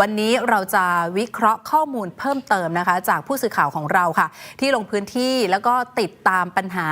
วันนี้เราจะวิเคราะห์ข้อมูลเพิ่มเติมนะคะ จากผู้สื่อข่าวของเราค่ะ ที่ลงพื้นที่แล้วก็ติดตามปัญหา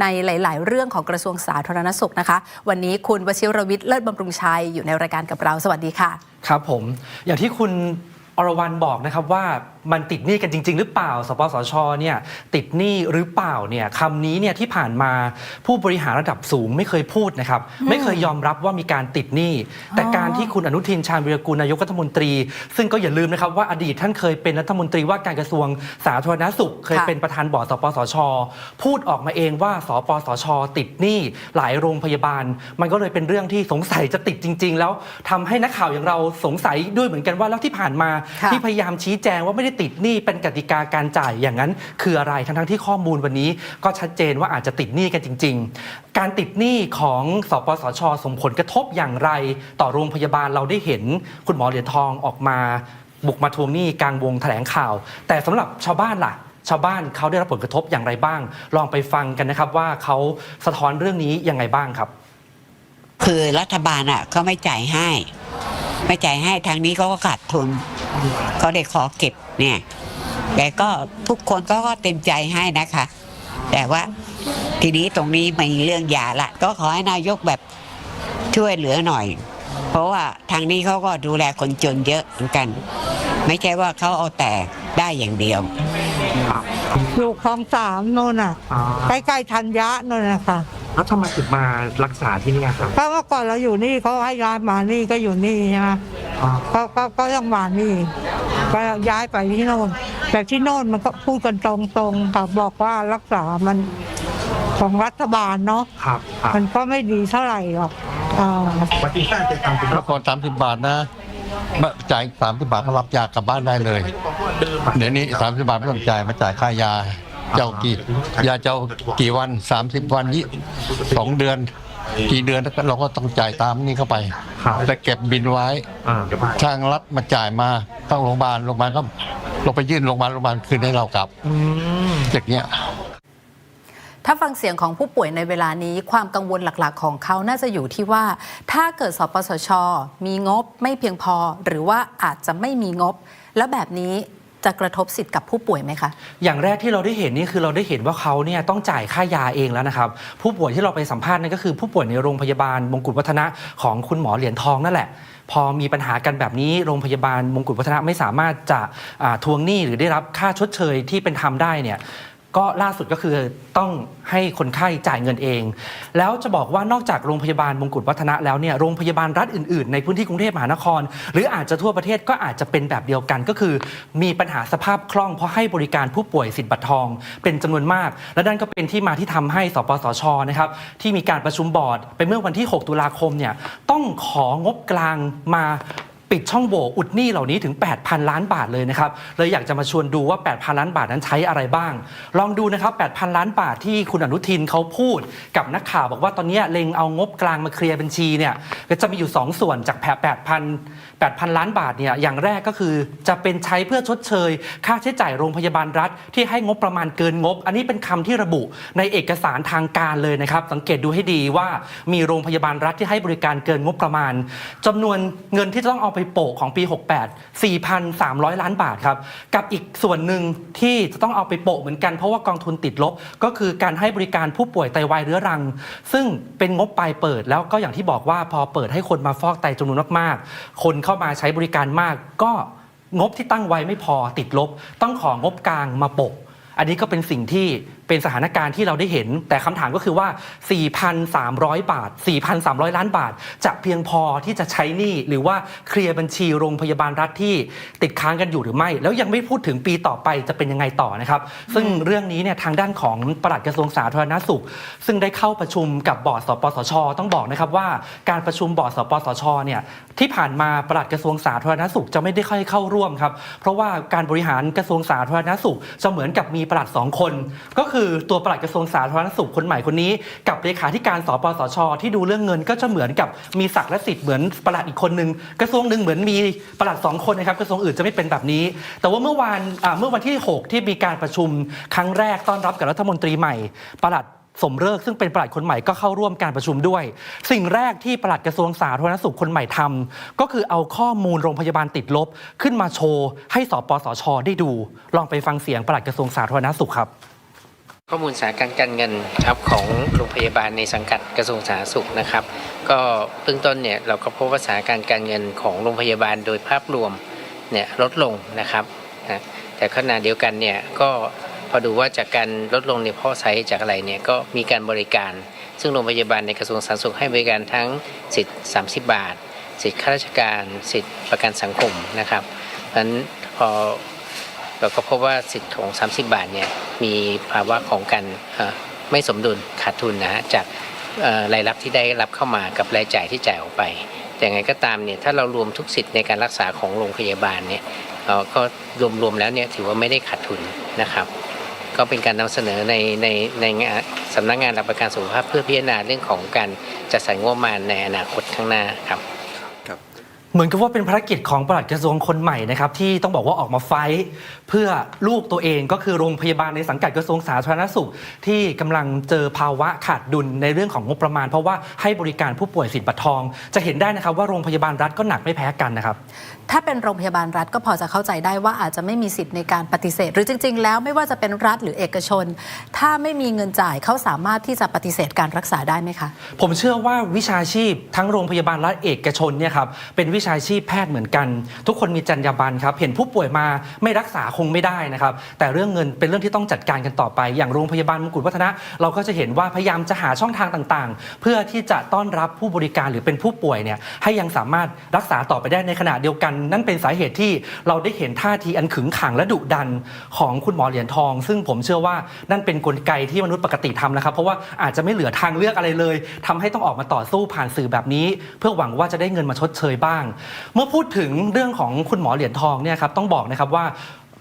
ในหลาย ๆ เรื่องของกระทรวงสาธารณสุขนะคะ วันนี้คุณวชิรวิทย์เลิศบำรุงชัยอยู่ในรายการกับเรา สวัสดีค่ะ ครับผม อย่างที่คุณ อรวรรณบอกนะครับว่ามันติดหนี้กันจริง ๆ หรือเปล่า สปสชเนี่ยติดหนี้หรือเปล่าเนี่ยคำนี้เนี่ยที่ผ่านมาผู้บริหารระดับสูงไม่เคยพูดนะครับ ไม่เคยยอมรับว่ามีการติดหนี้ แต่การที่คุณอนุทินชาญวิรกูลนายกรัฐมนตรี ซึ่งก็อย่าลืมนะครับว่าอดีตท่านเคยเป็นรัฐมนตรีว่าการกระทรวงสาธารณสุข เคยค่ะเป็นประธานบอร์ดสปสช พูดออกมาเองว่า สปสช ติดหนี้หลายโรงพยาบาล มันก็เลยเป็นเรื่องที่สงสัยจะติดจริง ๆ แล้วทำให้นักข่าวอย่างเราสงสัยด้วยเหมือนกันว่าแล้วที่ผ่านมาค่ะที่พยายามชี้แจงว่าไม่ได้ติดหนี้เป็นกติกาการจ่ายอย่างนั้น คืออะไรทั้งๆที่ข้อมูลวันนี้ ก็ชัดเจนว่าอาจจะติดหนี้กันจริง ๆ การติดหนี้ของสปสชส่งผลกระทบอย่างไร ต่อโรงพยาบาลเราได้เห็นคุณหมอเหรียญทองออกมา บุกมาทวงหนี้กลางวงแถลงข่าว แต่สำหรับชาวบ้านล่ะชาวบ้านเขาได้รับผลกระทบอย่างไรบ้าง ลองไปฟังกันนะครับว่าเขาสะท้อนเรื่องนี้ยังไงบ้างครับ คือรัฐบาลอะเขาไม่จ่ายให้ ไม่จ่ายให้ทางนี้เขาก็ขาดทุน เขาได้ขอเก็บเนี่ยแต่ก็ทุกคนก็ก็เต็มใจให้นะคะ แต่ว่าทีนี้ตรงนี้มีเรื่องยาละก็ขอให้นายกแบบช่วยเหลือหน่อย เพราะว่าทางนี้เขาก็ดูแลคนจนเยอะเหมือนกัน ไม่ใช่ว่าเขาเอาแต่ได้อย่างเดียวอยู่คลองสามโน่นน่ะใกล้ๆธัญญะโน่นนะคะแล้วทำไมถึงมารักษาที่นี่ครับเพราะว่าก่อนเราอยู่นี่เขาให้ย้ายมานี่ก็อยู่นี่ใช่ไหม ก็ก็ก็ต้องมานี่ก็ย้ายไปที่โน่นแต่ที่โน่นมันก็พูดกันตรงๆค่ะบอกว่ารักษามันของรัฐบาลเนาะครับมันก็ไม่ดีเท่าไหร่หรอกอ่าเมื่อก่อนสามสิบบาทนะมาจ่ายสามสิบบาทก็รับยากลับบ้านได้เลย เดี๋ยวนี้สามสิบบาทไม่ต้องจ่ายมาจ่ายค่ายา เจ้ากี่ยาเจ้ากี่วันสามสิบวันยี่สองเดือน กี่เดือนเราก็ต้องจ่ายตามนี้เข้าไป แต่เก็บบินไว้ทางรัฐมาจ่ายมาต้องโรงพยาบาลโรงพยาบาลก็ลงไปยื่นโรงพยาบาลโรงพยาบาลคืนให้เรากลับอย่างเงี้ย ถ้าฟังเสียงของผู้ป่วยในเวลานี้ความกังวลหลักๆ ของเขาน่าจะอยู่ที่ว่า ถ้าเกิดสปสช มีงบไม่เพียงพอ หรือว่าอาจจะไม่มีงบ แล้วแบบนี้ จะกระทบสิทธิ์กับผู้ป่วยไหมคะ อย่างแรกที่เราได้เห็นนี่คือเราได้เห็นว่าเขาเนี่ยต้องจ่ายค่ายาเองแล้วนะครับ ผู้ป่วยที่เราไปสัมภาษณ์นั่นก็คือผู้ป่วยในโรงพยาบาลมงกุฎวัฒนะของคุณหมอเหรียญทองนั่นแหละ พอมีปัญหากันแบบนี้โรงพยาบาลมงกุฎวัฒนะไม่สามารถจะทวงหนี้หรือได้รับค่าชดเชยที่เป็นธรรมได้เนี่ย ก็ล่าสุดก็คือต้องให้คนไข้จ่ายเงินเอง แล้วจะบอกว่านอกจากโรงพยาบาลมงกุฎวัฒนะแล้วเนี่ยโรงพยาบาลรัฐอื่นๆ ในพื้นที่กรุงเทพมหานคร หรืออาจจะทั่วประเทศก็อาจจะเป็นแบบเดียวกันก็คือ มีปัญหาสภาพคล่องเพราะให้บริการผู้ป่วยสิทธิ์บัตรทอง เป็นจำนวนมาก และนั่นก็เป็นที่มาที่ทำให้สปสชนะครับที่มีการประชุมบอร์ดไปเมื่อวันที่ 6 ตุลาคมเนี่ยต้องของบกลางมา ปิดช่องโหว่อุดหนี้เหล่านี้ถึง 8,000 ล้านบาทเลยนะครับเลยอยากจะมาชวนดูว่า 8,000 ล้านบาทนั้นใช้อะไรบ้าง ลองดูนะครับ 8,000 ล้านบาทที่คุณอนุทินเขาพูดกับนักข่าวบอกว่าตอนนี้เล็งเอางบกลางมาเคลียร์บัญชีเนี่ยก็จะมีอยู่ 2 ส่วนจากแผ่8,000 8,000 ล้านบาทเนี่ยอย่างแรกก็คือจะเป็นใช้เพื่อชดเชย ค่าใช้จ่ายโรงพยาบาลรัฐ ที่ให้งบประมาณเกินงบ อันนี้เป็นคำที่ระบุในเอกสารทางการเลยนะครับ สังเกตดูให้ดีว่ามีโรงพยาบาลรัฐที่ให้บริการเกินงบประมาณจำนวนเงินที่จะต้องเอาไปโปะของปี 68 4,300 ล้านบาทครับ กับอีกส่วนหนึ่งที่จะต้องเอาไปโปะเหมือนกันเพราะว่ากองทุนติดลบ ก็คือการให้บริการผู้ป่วยไตวายเรื้อรัง ซึ่งเป็นงบปลายเปิดแล้วก็อย่างที่บอกว่าพอเปิดให้คนมาฟอกไตจำนวนมากๆ คนเข้ามาใช้บริการมาก ก็งบที่ตั้งไว้ไม่พอติดลบ ต้องของงบกลางมาโปะอันนี้ก็เป็นสิ่งที่เป็นสถานการณ์ที่เราได้เห็น แต่คำถามก็คือว่า 4,300 บาท 4,300 ล้านบาท จะเพียงพอที่จะใช้หนี้หรือว่าเคลียร์บัญชีโรงพยาบาลรัฐที่ติดค้างกันอยู่หรือไม่ แล้วยังไม่พูดถึงปีต่อไปจะเป็นยังไงต่อนะครับ ซึ่งเรื่องนี้เนี่ยทางด้านของปลัดกระทรวงสาธารณสุข ซึ่งได้เข้าประชุมกับบอร์ดสปสช ต้องบอกนะครับว่าการประชุมบอร์ดสปสชเนี่ยที่ผ่านมาปลัดกระทรวงสาธารณสุขจะไม่ได้ค่อยเข้าร่วมครับเพราะว่าการบริหารกระทรวงสาธารณสุขจะเหมือนกับมีปลัดสองคนก็คืคือตัวปลัดกระทรวงสาธารณสุขคนใหม่คนนี้ กับเลขาธิการสปสช ที่ดูเรื่องเงินก็จะเหมือนกับมีศักดิ์และสิทธิ์เหมือนปลัดอีกคนนึงกระทรวงหนึ่งเหมือนมีปลัดสองคนนะครับกระทรวงอื่นจะไม่เป็นแบบนี้ แต่ว่าเมื่อวานเมื่อวันที่ 6 ที่มีการประชุมครั้งแรกต้อนรับกับรัฐมนตรีใหม่ปลัดสมเริกซึ่งเป็นปลัดคนใหม่ก็เข้าร่วมการประชุมด้วย สิ่งแรกที่ปลัดกระทรวงสาธารณสุขคนใหม่ทำก็คือเอาข้อมูลโรงพยาบาลติดลบ ขึ้นมาโชว์ให้สปสชได้ดู ลองไปฟังเสียงปลัดกระทรวงสาธารณสุขครับ ข้อมูลสถานการณ์การเงินครับของโรงพยาบาลในสังกัดกระทรวงสาธารณสุขนะครับ ก็เบื้องต้นเนี่ยเราก็พบว่าสถานการณ์การเงินของโรงพยาบาลโดยภาพรวมเนี่ยลดลงนะครับนะแต่ขณะเดียวกันเนี่ยก็พอดูว่าจากการลดลงเนี่ยเพ่อไซส์จากอะไรเนี่ยก็มีการบริการ ซึ่งโรงพยาบาลในกระทรวงสาธารณสุขให้บริการทั้งสิทธิ์ 30 บาท สิทธิ์ข้าราชการ สิทธิ์ประกันสังคมนะครับเพราะฉะนั้นพอ เราก็พบว่าสิทธิ์ของ 30 บาทเนี่ยมีภาวะของการไม่สมดุลขาดทุนนะฮะจากรายรับที่ได้รับเข้ามากับรายจ่ายที่จ่ายออกไป แต่ยังไงก็ตามเนี่ยถ้าเรารวมทุกสิทธิ์ในการรักษาของโรงพยาบาลเนี่ยเอ่อก็รวมๆแล้วเนี่ยถือว่าไม่ได้ขาดทุนนะครับก็เป็นการนำเสนอในในในงานสำนักงานหลักประกันสุขภาพเพื่อพิจารณาเรื่องของการจัดสรรงบประมาณในอนาคตข้างหน้าครับ เหมือนกับว่าเป็นภารกิจของปลัดกระทรวงคนใหม่นะครับที่ต้องบอกว่าออกมาไฟท์เพื่อลูกตัวเองก็คือโรงพยาบาลในสังกัดกระทรวงสาธารณสุข ที่กำลังเจอภาวะขาดดุลในเรื่องของงบประมาณ เพราะว่าให้บริการผู้ป่วยสิทธิ์บัตรทอง จะเห็นได้นะครับว่าโรงพยาบาลรัฐก็หนักไม่แพ้กันนะครับ ถ้าเป็นโรงพยาบาลรัฐก็พอจะเข้าใจได้ว่าอาจจะไม่มีสิทธิ์ในการปฏิเสธ หรือจริง ๆ แล้วไม่ว่าจะเป็นรัฐหรือเอกชน ถ้าไม่มีเงินจ่ายเขาสามารถที่จะปฏิเสธการรักษาได้ไหมคะ ผมเชื่อว่าวิชาชีพทั้งโรงพยาบาลรัฐเอกชนเนี่ยครับเป็นวิชาชีพแพทย์เหมือนกัน ทุกคนมีจรรยาบรรณครับเห็นผู้ป่วยมาไม่รักษาคงไม่ได้นะครับแต่เรื่องเงินเป็นเรื่องที่ต้องจัดการกันต่อไป อย่างโรงพยาบาลมงกุฎวัฒนะเราก็จะเห็นว่าพยายามจะหาช่องทางต่างๆ เพื่อที่จะต้อนรับผู้บริการหรือเป็นผู้ป่วยเนี่ยให้ยังสามารถรักษาต่อไปได้ในขณะเดียวกัน นั่นเป็นสาเหตุที่เราได้เห็นท่าทีอันขึงขังและดุดันของคุณหมอเหรียญทอง ซึ่งผมเชื่อว่านั่นเป็นกลไกที่มนุษย์ปกติทำนะครับ เพราะว่าอาจจะไม่เหลือทางเลือกอะไรเลยทำให้ต้องออกมาต่อสู้ผ่านสื่อแบบนี้ เพื่อหวังว่าจะได้เงินมาชดเชยบ้างเมื่อพูดถึงเรื่องของคุณหมอเหรียญทองเนี่ยครับต้องบอกนะครับว่า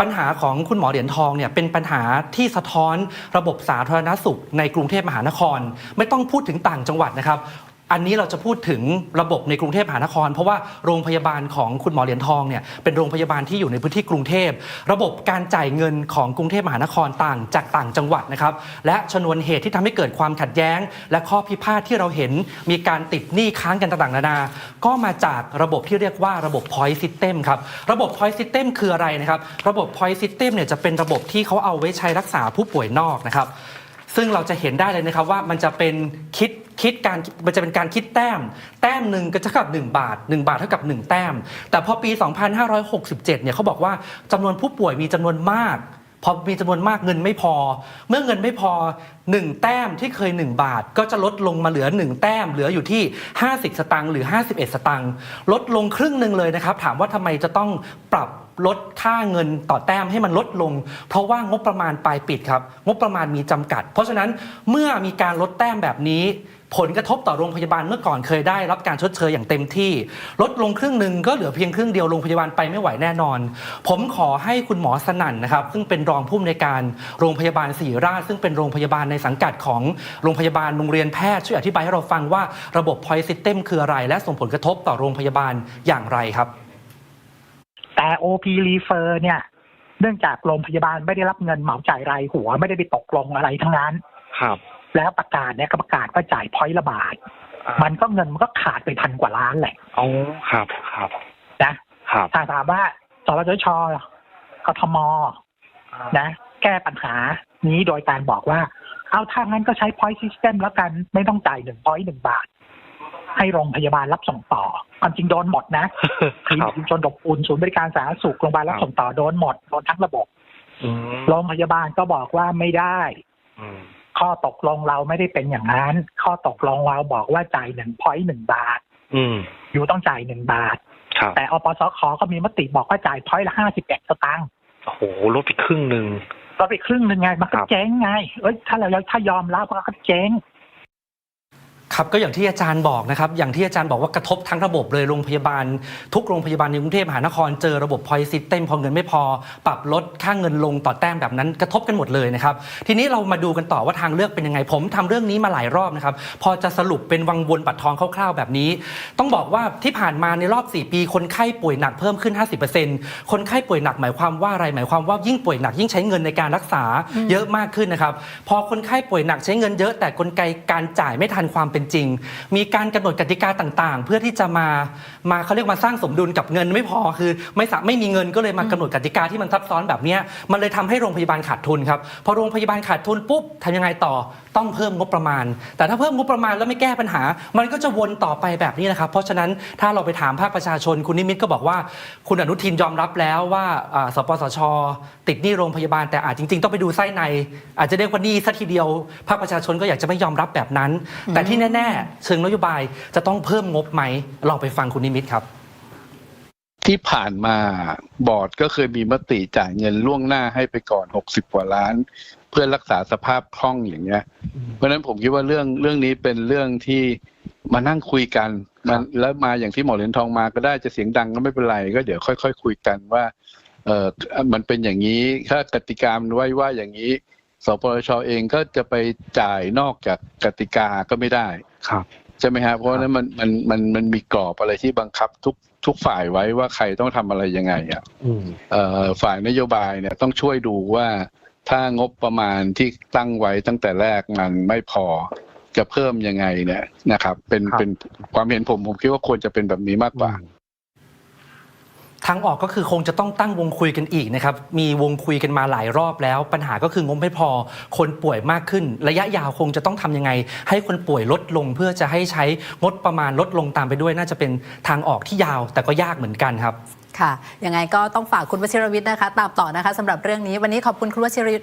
ปัญหาของคุณหมอเหรียญทองเนี่ยเป็นปัญหาที่สะท้อนระบบสาธารณสุขในกรุงเทพมหานคร ไม่ต้องพูดถึงต่างจังหวัดนะครับ อันนี้เราจะพูดถึงระบบในกรุงเทพมหานคร เพราะว่าโรงพยาบาลของคุณหมอเหรียญทองเนี่ยเป็นโรงพยาบาลที่อยู่ในพื้นที่กรุงเทพ ระบบการจ่ายเงินของกรุงเทพมหานครต่างจากต่างจังหวัดนะครับและชนวนเหตุที่ทำให้เกิดความขัดแย้ง และข้อพิพาทที่เราเห็นมีการติดหนี้ค้างกันต่างๆนานา ก็มาจากระบบที่เรียกว่าระบบ point system ครับระบบ point system คืออะไรนะครับระบบ point system เนี่ยจะเป็นระบบที่เขาเอาไว้ใช้รักษาผู้ป่วยนอกนะครับ ซึ่งเราจะเห็นได้เลยนะครับว่ามันจะเป็นคิดคิดการมันจะเป็นการคิดแต้ม แต้มหนึ่งก็เท่ากับ 1 บาท 1 บาทเท่ากับ 1 แต้ม แต่พอปี 2567เนี่ยเขาบอกว่าจำนวนผู้ป่วยมีจำนวนมากพอมีจำนวนมากเงินไม่พอ เมื่อเงินไม่พอ 1 แต้มที่เคย 1 บาท ก็จะลดลงมาเหลือ 1 แต้ม เหลืออยู่ที่ 50 สตางค์หรือ 51 สตางค์ลดลงครึ่งหนึ่งเลยนะครับ ถามว่าทำไมจะต้องปรับ ลดค่าเงินต่อแต้มให้มันลดลง เพราะว่างบประมาณปลายปิดครับ งบประมาณมีจำกัด เพราะฉะนั้นเมื่อมีการลดแต้มแบบนี้ ผลกระทบต่อโรงพยาบาลเมื่อก่อนเคยได้รับการชดเชยอย่างเต็มที่ ลดลงครึ่งหนึ่งก็เหลือเพียงครึ่งเดียวโรงพยาบาลไปไม่ไหวแน่นอน ผมขอให้คุณหมอสนั่นนะครับ ซึ่งเป็นรองผู้อำนวยการโรงพยาบาลศรีราชซึ่งเป็นโรงพยาบาลในสังกัดของโรงพยาบาลโรงเรียนแพทย์ช่วยอธิบายให้เราฟังว่าระบบ point system คืออะไร และส่งผลกระทบต่อโรงพยาบาลอย่างไรครับ แต่ OP refer เนี่ย เนื่องจากโรงพยาบาลไม่ได้รับเงินเหมาจ่ายรายหัวไม่ได้ไปตกลงอะไรทั้งนั้น ครับ แล้วประกาศเนี่ยก็ประกาศว่าจ่ายพอยต์ละบาท มันก็เงินมันก็ขาดไปพันกว่าล้านแหละอ๋อครับครับนะครับถ้าถามว่าสรจชกทมนะ แก้ปัญหานี้โดยการบอกว่า เอาถ้างั้นก็ใช้ point system แล้วกันไม่ต้องจ่ายหนึ่ง point หนึ่งบาท ให้โรงพยาบาลรับส่งต่อความจริงโดนหมดนะทีมครับชุมชนดกอุ่นศูนย์บริการสาธารณสุขโรงพยาบาลรับส่งต่อโดนหมดโดนทั้งระบบอืมโรงพยาบาลก็บอกว่าไม่ได้อืมข้อตกลงเราไม่ได้เป็นอย่างนั้น ข้อตกลงเราบอกว่าจ่ายหนึ่งพอยต์หนึ่งบาทอืมอยู่ต้องจ่ายหนึ่งบาทครับแต่อปสคก็มีมติบอกว่าจ่ายพอยต์ละห้าสิบเอ็ดสตางค์โอ้โหลดไปครึ่งหนึ่งก็ไปครึ่งหนึ่งไง มันก็ครับเจ๊งไง เอ้ยถ้าเราถ้ายอมรับก็เจ๊ง ครับก็อย่างที่อาจารย์บอกนะครับอย่างที่อาจารย์บอกว่ากระทบทั้งระบบเลยโรงพยาบาล ทุกโรงพยาบาลในกรุงเทพมหานครเจอระบบพอยซิสเต็มพอเงินไม่พอ ปรับลดค่าเงินลงต่อแต้มแบบนั้นกระทบกันหมดเลยนะครับทีนี้เรามาดูกันต่อว่าทางเลือกเป็นยังไง ผมทำเรื่องนี้มาหลายรอบนะครับพอจะสรุปเป็นวังวนบัตรทองคร่าวๆแบบนี้ ต้องบอกว่าที่ผ่านมาในรอบ 4 ปี คนไข้ป่วยหนักเพิ่มขึ้น 50%คนไข้ป่วยหนักหมายความว่าอะไรหมายความว่ายิ่งป่วยหนักยิ่งใช้เงินในการรักษาเยอะมากขึ้นนะครับพอคนไข้ป่วยหนักใช้เงินเยอะแต่กลไกการจ่ายไม่ทันความเป็นจริง มีการกำหนดกติกาต่างๆ เพื่อที่จะมามาเขาเรียกมาสร้างสมดุลกับเงินไม่พอคือ ไม่สาไม่มีเงินก็เลยมากำหนดกติกาที่มันซับซ้อนแบบนี้มันเลยทำให้โรงพยาบาลขาดทุนครับพอโรงพยาบาลขาดทุนปุ๊บทำยังไงต่อต้องเพิ่มงบประมาณ แต่ถ้าเพิ่มงบประมาณแล้วไม่แก้ปัญหา มันก็จะวนต่อไปแบบนี้นะครับ เพราะฉะนั้นถ้าเราไปถามภาคประชาชน คุณนิมิตก็บอกว่า คุณอนุทินยอมรับแล้วว่าอ่าสปสช ติดหนี้โรงพยาบาลแต่อาจจริง ๆ ต้องไปดูไส้ใน อาจจะเรียกว่าหนี้ซะทีเดียว ภาคประชาชนก็อยากจะไม่ยอมรับแบบนั้น แต่ที่แน่ๆ เชิงนโยบายจะต้องเพิ่มงบไหมลองไปฟังคุณนิมิตครับ ที่ผ่านมาบอร์ดก็เคยมีมติจ่ายเงินล่วงหน้าให้ไปก่อน 60 กว่าล้าน เพื่อรักษาสภาพคล่องอย่างเงี้ย เพราะฉะนั้นผมคิดว่าเรื่องเรื่องนี้เป็นเรื่องที่มานั่งคุยกันมันแล้วมาอย่างที่หมอเหรียญทองมาก็ได้จะเสียงดังก็ไม่เป็นไรก็เดี๋ยวค่อยๆคุยกันว่าเออมันเป็นอย่างนี้ถ้ากติกามันไว้ว่าอย่างนี้ สปชเองก็จะไปจ่ายนอกจากกติกาก็ไม่ได้ครับใช่ไหมฮะเพราะฉะนั้นมันมันมันมันมีกรอบอะไรที่บังคับทุกทุกฝ่ายไว้ว่าใครต้องทำอะไรยังไงอะอืมเอ่อฝ่ายนโยบายเนี่ยต้องช่วยดูว่าถ้างบประมาณที่ตั้งไว้ตั้งแต่แรกมันไม่พอจะเพิ่มยังไงเนี่ยนะครับ เป็นครับเป็นความเห็นผมผมคิดว่าควรจะเป็นแบบนี้มากกว่า ทางออกก็คือคงจะต้องตั้งวงคุยกันอีกนะครับ มีวงคุยกันมาหลายรอบแล้ว ปัญหาก็คืองบไม่พอ คนป่วยมากขึ้น ระยะยาวคงจะต้องทำยังไง ให้คนป่วยลดลงเพื่อจะให้ใช้งบประมาณลดลงตามไปด้วย น่าจะเป็นทางออกที่ยาวแต่ก็ยากเหมือนกันครับ ค่ะ ยังไงก็ต้องฝากคุณวชิรวิทย์นะคะ ตามต่อนะคะสำหรับเรื่องนี้ วันนี้ขอบคุณคุณวชิรวิทย์